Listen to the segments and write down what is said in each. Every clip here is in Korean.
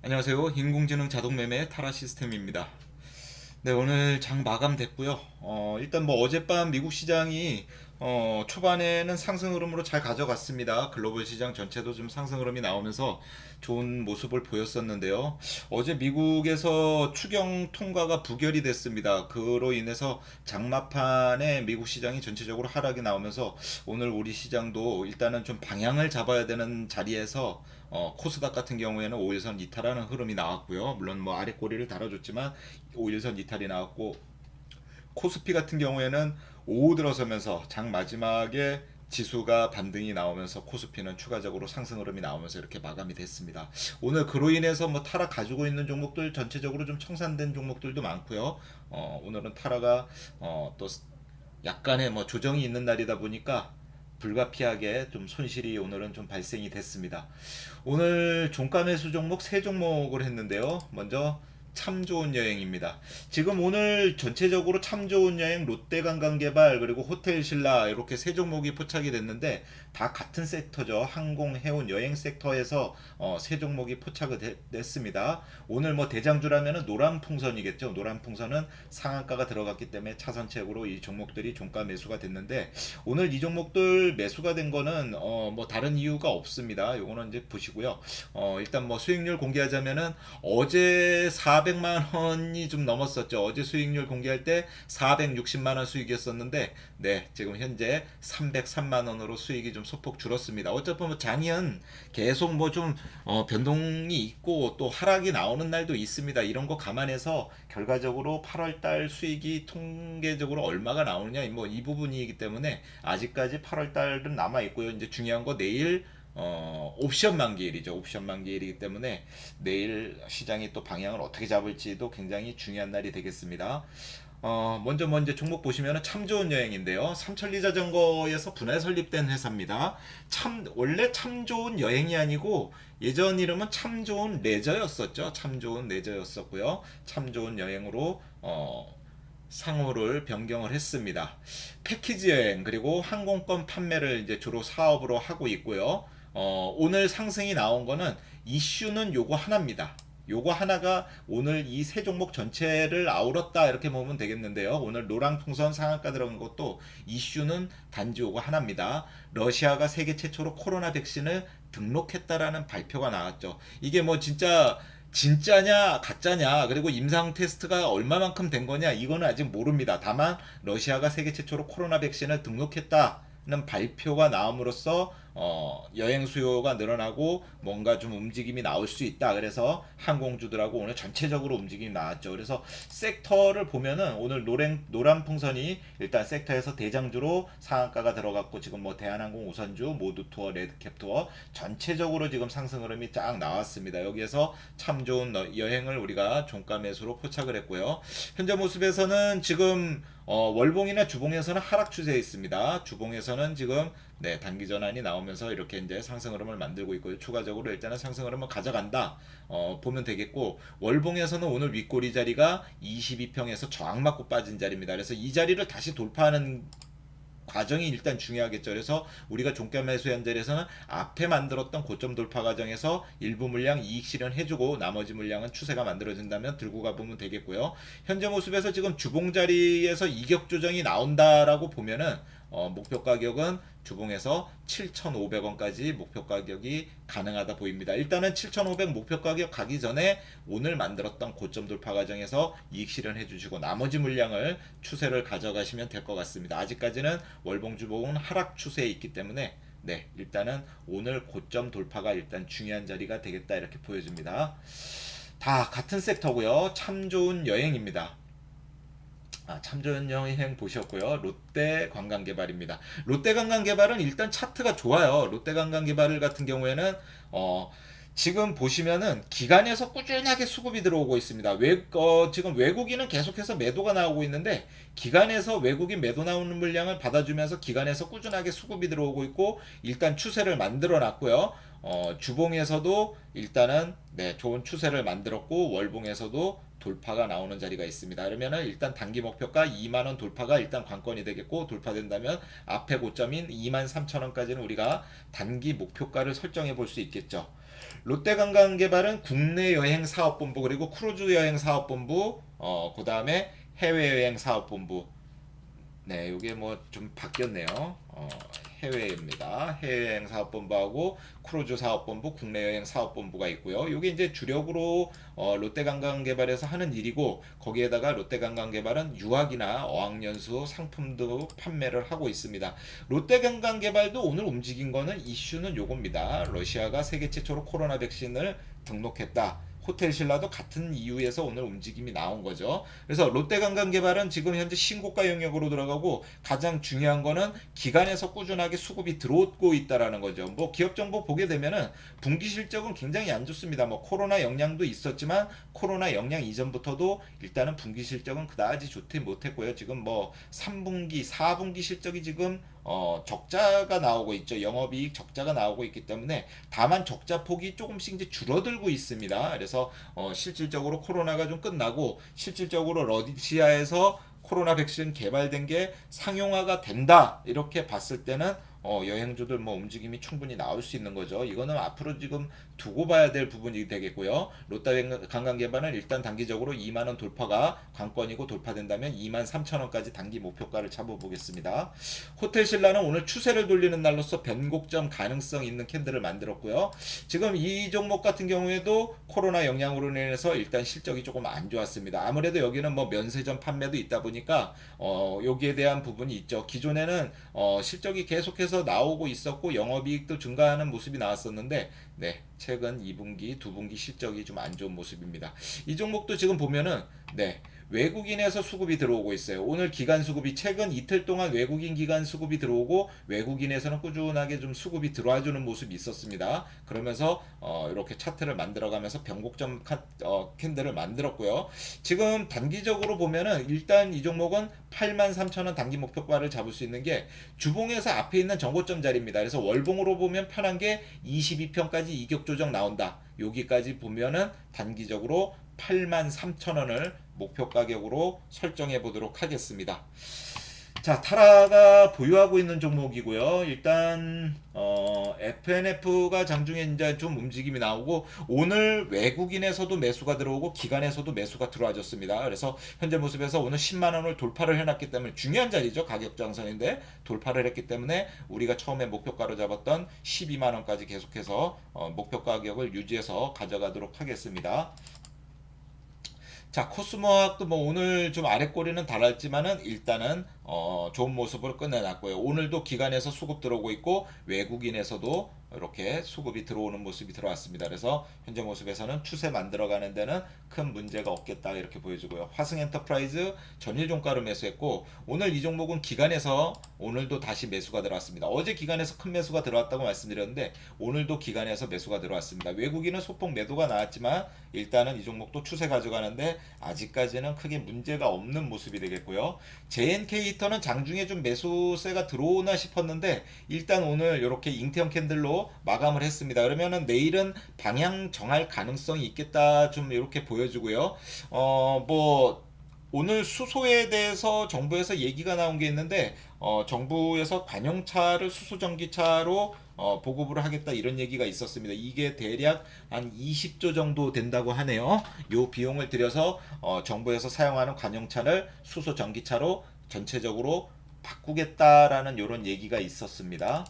안녕하세요. 인공지능 자동매매 타라 시스템입니다. 네, 오늘 장 마감됐고요. 어, 일단 뭐 어젯밤 미국 시장이 어, 초반에는 상승 흐름으로 잘 가져갔습니다. 글로벌 시장 전체도 좀 상승 흐름이 나오면서 좋은 모습을 보였었는데요. 어제 미국에서 추경 통과가 부결이 됐습니다. 그로 인해서 장마판에 미국 시장이 전체적으로 하락이 나오면서 오늘 우리 시장도 일단은 좀 방향을 잡아야 되는 자리에서 어, 코스닥 같은 경우에는 5일선 이탈하는 흐름이 나왔고요. 물론 뭐 아래 꼬리를 달아줬지만 5일선 이탈이 나왔고 코스피 같은 경우에는 오후 들어서면서 장 마지막에 지수가 반등이 나오면서 코스피는 추가적으로 상승 흐름이 나오면서 이렇게 마감이 됐습니다. 오늘 그로 인해서 뭐 타락 가지고 있는 종목들 전체적으로 좀 청산된 종목들도 많고요. 어, 오늘은 타락가 어, 또 약간의 뭐 조정이 있는 날이다 보니까 불가피하게 좀 손실이 오늘은 좀 발생이 됐습니다. 오늘 종가 매수 종목 세 종목을 했는데요. 먼저 참 좋은 여행입니다. 지금 오늘 전체적으로 참 좋은 여행, 롯데관광개발 그리고 호텔 신라 이렇게 세 종목이 포착이 됐는데 다 같은 섹터죠. 항공, 해운, 여행 섹터에서 어, 세 종목이 포착이 되- 됐습니다. 오늘 뭐 대장주라면은 노란 풍선이겠죠. 노란 풍선은 상한가가 들어갔기 때문에 차선책으로 이 종목들이 종가 매수가 됐는데 오늘 이 종목들 매수가 된 거는 어, 뭐 다른 이유가 없습니다. 요거는 이제 보시고요. 어, 일단 뭐 수익률 공개하자면은 어제 400만 원이 좀 넘었었죠. 어제 수익률 공개할 때 460만 원 수익이었었는데 네, 지금 현재 303만 원으로 수익이 좀 소폭 줄었습니다. 어차피 뭐 장이은 계속 뭐좀 어, 변동이 있고 또 하락이 나오는 날도 있습니다. 이런 거 감안해서 결과적으로 8월 달 수익이 통계적으로 얼마가 나오느냐 뭐 이 부분이기 때문에 아직까지 8월 달은 남아 있고요. 이제 중요한 거 내일 어, 옵션 만기일이죠. 옵션 만기일이기 때문에 내일 시장이 또 방향을 어떻게 잡을지도 굉장히 중요한 날이 되겠습니다. 어, 먼저 먼저 종목 보시면 참 좋은 여행인데요. 삼천리 자전거에서 분할 설립된 회사입니다. 참 원래 참 좋은 여행이 아니고 예전 이름은 참 좋은 레저였었죠. 참 좋은 레저였었고요. 참 좋은 여행으로 어, 상호를 변경을 했습니다. 패키지 여행 그리고 항공권 판매를 이제 주로 사업으로 하고 있고요. 어, 오늘 상승이 나온 거는 이슈는 요거 하나입니다. 요거 하나가 오늘 이 세 종목 전체를 아우렀다 이렇게 보면 되겠는데요. 오늘 노랑 풍선 상한가 들어간 것도 이슈는 단지 요거 하나입니다. 러시아가 세계 최초로 코로나 백신을 등록했다라는 발표가 나왔죠. 이게 뭐 진짜 진짜냐 가짜냐 그리고 임상 테스트가 얼마만큼 된 거냐 이거는 아직 모릅니다. 다만 러시아가 세계 최초로 코로나 백신을 등록했다는 발표가 나옴으로써 어, 여행 수요가 늘어나고 뭔가 좀 움직임이 나올 수 있다. 그래서 항공주들하고 오늘 전체적으로 움직임이 나왔죠. 그래서 섹터를 보면은 오늘 노랭, 노란 풍선이 일단 섹터에서 대장주로 상한가가 들어갔고 지금 뭐 대한항공 우선주, 모두투어, 레드캡투어 전체적으로 지금 상승 흐름이 쫙 나왔습니다. 여기에서 참 좋은 너- 여행을 우리가 종가 매수로 포착을 했고요. 현재 모습에서는 지금 어, 월봉이나 주봉에서는 하락 추세에 있습니다. 주봉에서는 지금 네, 단기 전환이 나오면 서 이렇게 이제 상승 흐름을 만들고 있고요. 추가적으로 일단은 상승 흐름을 가져간다. 어, 보면 되겠고 월봉에서는 오늘 윗꼬리 자리가 22평에서 저항 맞고 빠진 자리입니다. 그래서 이 자리를 다시 돌파하는 과정이 일단 중요하겠죠. 그래서 우리가 종가 매수 현재에서는 앞에 만들었던 고점 돌파 과정에서 일부 물량 이익 실현해주고 나머지 물량은 추세가 만들어진다면 들고 가보면 되겠고요. 현재 모습에서 지금 주봉 자리에서 이격 조정이 나온다라고 보면은 어, 목표 가격은 주봉에서 7,500원까지 목표 가격이 가능하다 보입니다. 일단은 7,500 목표 가격 가기 전에 오늘 만들었던 고점 돌파 과정에서 이익 실현해 주시고 나머지 물량을 추세를 가져가시면 될 것 같습니다. 아직까지는 월봉 주봉은 하락 추세에 있기 때문에 네, 일단은 오늘 고점 돌파가 일단 중요한 자리가 되겠다 이렇게 보여집니다. 다 같은 섹터고요. 참 좋은 여행입니다. 아, 참 좋은 여행 보셨고요. 롯데 관광개발입니다. 롯데 관광개발은 일단 차트가 좋아요. 롯데 관광개발 같은 경우에는 어, 지금 보시면은 기관에서 꾸준하게 수급이 들어오고 있습니다. 외, 어, 지금 외국인은 계속해서 매도가 나오고 있는데 기관에서 외국인 매도 나오는 물량을 받아주면서 기관에서 꾸준하게 수급이 들어오고 있고 일단 추세를 만들어 놨고요. 어, 주봉에서도 일단은 네, 좋은 추세를 만들었고 월봉에서도 돌파가 나오는 자리가 있습니다. 그러면은 일단 단기 목표가 2만 원 돌파가 일단 관건이 되겠고 돌파된다면 앞에 고점인 2만 3천 원까지는 우리가 단기 목표가를 설정해 볼 수 있겠죠. 롯데관광개발은 국내 여행 사업본부 그리고 크루즈 여행 사업본부 어 그다음에 해외 여행 사업본부 네, 이게 뭐 좀 바뀌었네요. 어, 해외입니다. 해외여행 사업본부하고 크루즈 사업본부, 국내 여행 사업본부가 있고요. 이게 이제 주력으로 어, 롯데관광개발에서 하는 일이고 거기에다가 롯데관광개발은 유학이나 어학연수 상품도 판매를 하고 있습니다. 롯데관광개발도 오늘 움직인 거는 이슈는 요겁니다. 러시아가 세계 최초로 코로나 백신을 등록했다. 호텔 신라도 같은 이유에서 오늘 움직임이 나온 거죠. 그래서 롯데관광개발은 지금 현재 신고가 영역으로 들어가고 가장 중요한 거는 기간에서 꾸준하게 수급이 들어오고 있다라는 거죠. 뭐 기업 정보 보게 되면은 분기 실적은 굉장히 안 좋습니다. 뭐 코로나 영향도 있었지만 코로나 영향 이전부터도 일단은 분기 실적은 그다지 좋지 못했고요. 지금 뭐 3분기, 4분기 실적이 지금 어, 적자가 나오고 있죠. 영업이익 적자가 나오고 있기 때문에 다만 적자 폭이 조금씩 이제 줄어들고 있습니다. 그래서 어, 실질적으로 코로나가 좀 끝나고 실질적으로 러시아에서 코로나 백신 개발된 게 상용화가 된다 이렇게 봤을 때는 어, 여행주들 뭐 움직임이 충분히 나올 수 있는 거죠. 이거는 앞으로 지금 두고 봐야 될 부분이 되겠고요. 롯데 관광개발은 일단 단기적으로 2만 원 돌파가 관건이고 돌파된다면 2만 3천 원까지 단기 목표가를 잡아보겠습니다. 호텔 신라는 오늘 추세를 돌리는 날로서 변곡점 가능성 있는 캔들을 만들었고요. 지금 이 종목 같은 경우에도 코로나 영향으로 인해서 일단 실적이 조금 안 좋았습니다. 아무래도 여기는 뭐 면세점 판매도 있다 보니까 어, 여기에 대한 부분이 있죠. 기존에는 어, 실적이 계속해서 나오고 있었고 영업이익도 증가하는 모습이 나왔었는데 네 최근 2분기, 2분기 실적이 좀 안 좋은 모습입니다. 이 종목도 지금 보면은 네 외국인에서 수급이 들어오고 있어요. 오늘 기간 수급이 최근 이틀 동안 외국인 기간 수급이 들어오고 외국인에서는 꾸준하게 좀 수급이 들어와 주는 모습이 있었습니다. 그러면서 어, 이렇게 차트를 만들어 가면서 변곡점 카, 어, 캔들을 만들었고요. 지금 단기적으로 보면은 일단 이 종목은 83,000원 단기 목표가를 잡을 수 있는 게 주봉에서 앞에 있는 정고점 자리입니다. 그래서 월봉으로 보면 편한 게 22편까지 이격 조정 나온다. 여기까지 보면은 단기적으로 83,000원을 목표 가격으로 설정해 보도록 하겠습니다. 자, 타라가 보유하고 있는 종목이고요. 일단 어, FNF가 장중에 이제 좀 움직임이 나오고 오늘 외국인에서도 매수가 들어오고 기관에서도 매수가 들어와줬습니다. 그래서 현재 모습에서 오늘 10만 원을 돌파를 해놨기 때문에 중요한 자리죠. 가격 장선인데 돌파를 했기 때문에 우리가 처음에 목표가로 잡았던 12만 원까지 계속해서 어, 목표 가격을 유지해서 가져가도록 하겠습니다. 자 코스모학도 뭐 오늘 좀 아랫꼬리는 달았지만은 일단은 어 좋은 모습으로 끝내놨고요. 오늘도 기관에서 수급 들어오고 있고 외국인에서도 이렇게 수급이 들어오는 모습이 들어왔습니다. 그래서 현재 모습에서는 추세 만들어가는 데는 큰 문제가 없겠다 이렇게 보여주고요. 화승엔터프라이즈 전일 종가로 매수했고 오늘 이 종목은 기관에서 오늘도 다시 매수가 들어왔습니다. 어제 기관에서 큰 매수가 들어왔다고 말씀드렸는데 오늘도 기관에서 매수가 들어왔습니다. 외국인은 소폭 매도가 나왔지만 일단은 이 종목도 추세 가져가는데 아직까지는 크게 문제가 없는 모습이 되겠고요. JNK 히터는 장중에 좀 매수세가 들어오나 싶었는데 일단 오늘 이렇게 잉태형 캔들로 마감을 했습니다. 그러면은 내일은 방향 정할 가능성이 있겠다 좀 이렇게 보여주고요. 어 뭐 오늘 수소에 대해서 정부에서 얘기가 나온 게 있는데 어 정부에서 관용차를 수소 전기차로 어, 보급을 하겠다 이런 얘기가 있었습니다. 이게 대략 한 20조 정도 된다고 하네요. 요 비용을 들여서 어, 정부에서 사용하는 관용차를 수소 전기차로 전체적으로 바꾸겠다라는 이런 얘기가 있었습니다.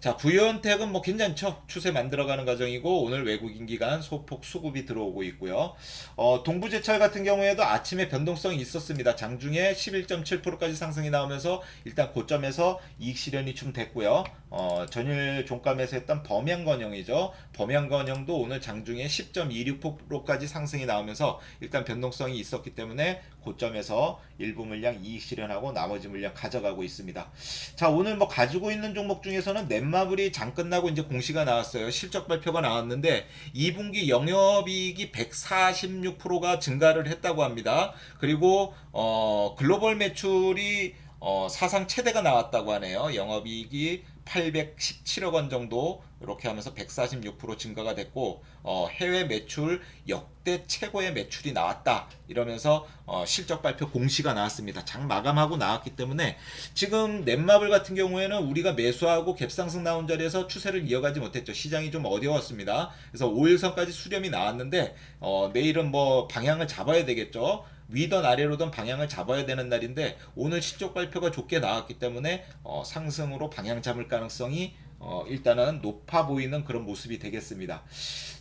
자, 부유은택은 뭐 괜찮죠. 추세 만들어가는 과정이고 오늘 외국인 기간 소폭 수급이 들어오고 있고요. 어, 동부제철 같은 경우에도 아침에 변동성이 있었습니다. 장중에 11.7%까지 상승이 나오면서 일단 고점에서 이익 실현이 좀 됐고요. 어, 전일 종가에서 했던 범양건영이죠. 범양건영도 오늘 장중에 10.26%까지 상승이 나오면서 일단 변동성이 있었기 때문에 고점에서 일부 물량 이익 실현하고 나머지 물량 가져가고 있습니다. 자, 오늘 뭐 가지고 있는 종목 중에서는 넷마블이 장 끝나고 이제 공시가 나왔어요. 실적 발표가 나왔는데 2분기 영업이익이 146%가 증가를 했다고 합니다. 그리고 어, 글로벌 매출이 어, 사상 최대가 나왔다고 하네요. 영업이익이 817억 원 정도 이렇게 하면서 146% 증가가 됐고 어, 해외 매출 역대 최고의 매출이 나왔다 이러면서 어, 실적 발표 공시가 나왔습니다. 장 마감하고 나왔기 때문에 지금 넷마블 같은 경우에는 우리가 매수하고 갭상승 나온 자리에서 추세를 이어가지 못했죠. 시장이 좀 어려웠습니다. 그래서 5일선까지 수렴이 나왔는데 어, 내일은 뭐 방향을 잡아야 되겠죠. 위든 아래로든 방향을 잡아야 되는 날인데 오늘 실적 발표가 좋게 나왔기 때문에 어, 상승으로 방향 잡을 가능성이 어, 일단은 높아 보이는 그런 모습이 되겠습니다.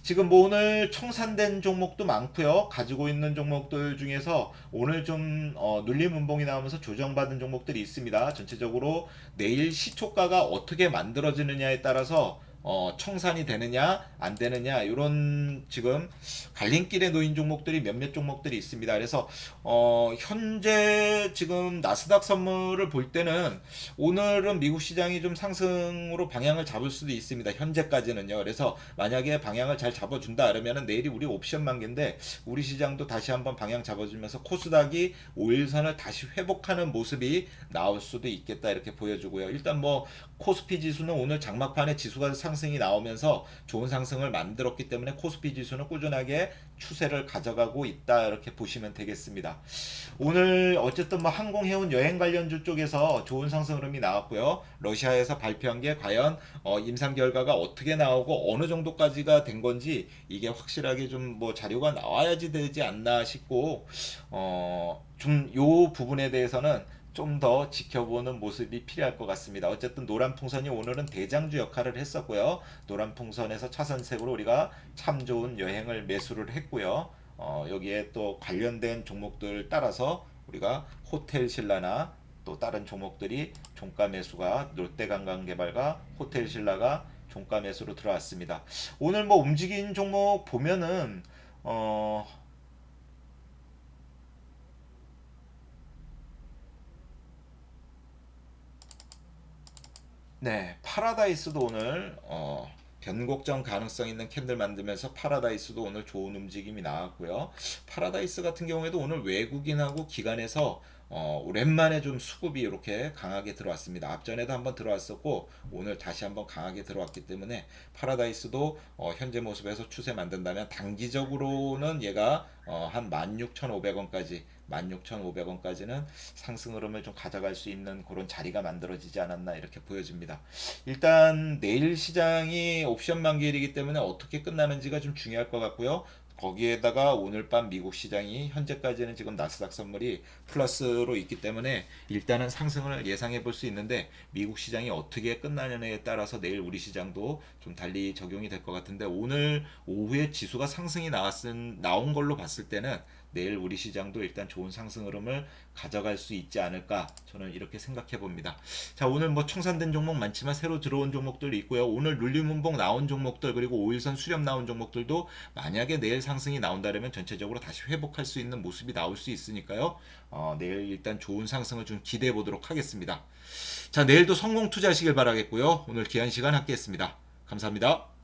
지금 뭐 오늘 청산된 종목도 많고요. 가지고 있는 종목들 중에서 오늘 좀 어, 눌림 운봉이 나오면서 조정받은 종목들이 있습니다. 전체적으로 내일 시초가가 어떻게 만들어지느냐에 따라서 어, 청산이 되느냐 안 되느냐 이런 지금 갈림길에 놓인 종목들이 몇몇 종목들이 있습니다. 그래서 어, 현재 지금 나스닥 선물을 볼 때는 오늘은 미국 시장이 좀 상승으로 방향을 잡을 수도 있습니다. 현재까지는요. 그래서 만약에 방향을 잘 잡아준다 그러면은 내일이 우리 옵션 만기인데 우리 시장도 다시 한번 방향 잡아주면서 코스닥이 5일선을 다시 회복하는 모습이 나올 수도 있겠다 이렇게 보여주고요. 일단 뭐 코스피 지수는 오늘 장막판에 지수가 상 승이 나오면서 좋은 상승을 만들었기 때문에 코스피 지수는 꾸준하게 추세를 가져가고 있다 이렇게 보시면 되겠습니다. 오늘 어쨌든 뭐 항공 해운 여행 관련주 쪽에서 좋은 상승 흐름이 나왔고요. 러시아에서 발표한 게 과연 어, 임상 결과가 어떻게 나오고 어느 정도까지가 된 건지 이게 확실하게 좀 뭐 자료가 나와야지 되지 않나 싶고 어 좀 요 부분에 대해서는 좀 더 지켜보는 모습이 필요할 것 같습니다. 어쨌든 노란 풍선이 오늘은 대장주 역할을 했었고요. 노란 풍선에서 차선색으로 우리가 참 좋은 여행을 매수를 했고요. 어, 여기에 또 관련된 종목들 따라서 우리가 호텔 신라나 또 다른 종목들이 종가 매수가 롯데관광개발과 호텔 신라가 종가 매수로 들어왔습니다. 오늘 뭐 움직인 종목 보면은 어 네, 파라다이스도 오늘 어, 변곡점 가능성 있는 캔들 만들면서 파라다이스도 오늘 좋은 움직임이 나왔고요. 파라다이스 같은 경우에도 오늘 외국인하고 기관에서 어, 오랜만에 좀 수급이 이렇게 강하게 들어왔습니다. 앞전에도 한번 들어왔었고 오늘 다시 한번 강하게 들어왔기 때문에 파라다이스도 어, 현재 모습에서 추세 만든다면 단기적으로는 얘가 어, 한 16,500원까지 16,500원까지는 상승 흐름을 좀 가져갈 수 있는 그런 자리가 만들어지지 않았나 이렇게 보여집니다. 일단 내일 시장이 옵션 만기일이기 때문에 어떻게 끝나는지가 좀 중요할 것 같고요. 거기에다가 오늘 밤 미국 시장이 현재까지는 지금 나스닥 선물이 플러스로 있기 때문에 일단은 상승을 예상해 볼 수 있는데 미국 시장이 어떻게 끝나느냐에 따라서 내일 우리 시장도 좀 달리 적용이 될 것 같은데 오늘 오후에 지수가 상승이 나왔은 나온 걸로 봤을 때는 내일 우리 시장도 일단 좋은 상승 흐름을 가져갈 수 있지 않을까 저는 이렇게 생각해 봅니다. 자 오늘 뭐 청산된 종목 많지만 새로 들어온 종목들이 있고요. 오늘 룰리문봉 나온 종목들 그리고 5일선 수렴 나온 종목들도 만약에 내일 상승이 나온다면 전체적으로 다시 회복할 수 있는 모습이 나올 수 있으니까요. 어, 내일 일단 좋은 상승을 좀 기대해 보도록 하겠습니다. 자 내일도 성공 투자하시길 바라겠고요. 오늘 귀한 시간 함께했습니다. 감사합니다.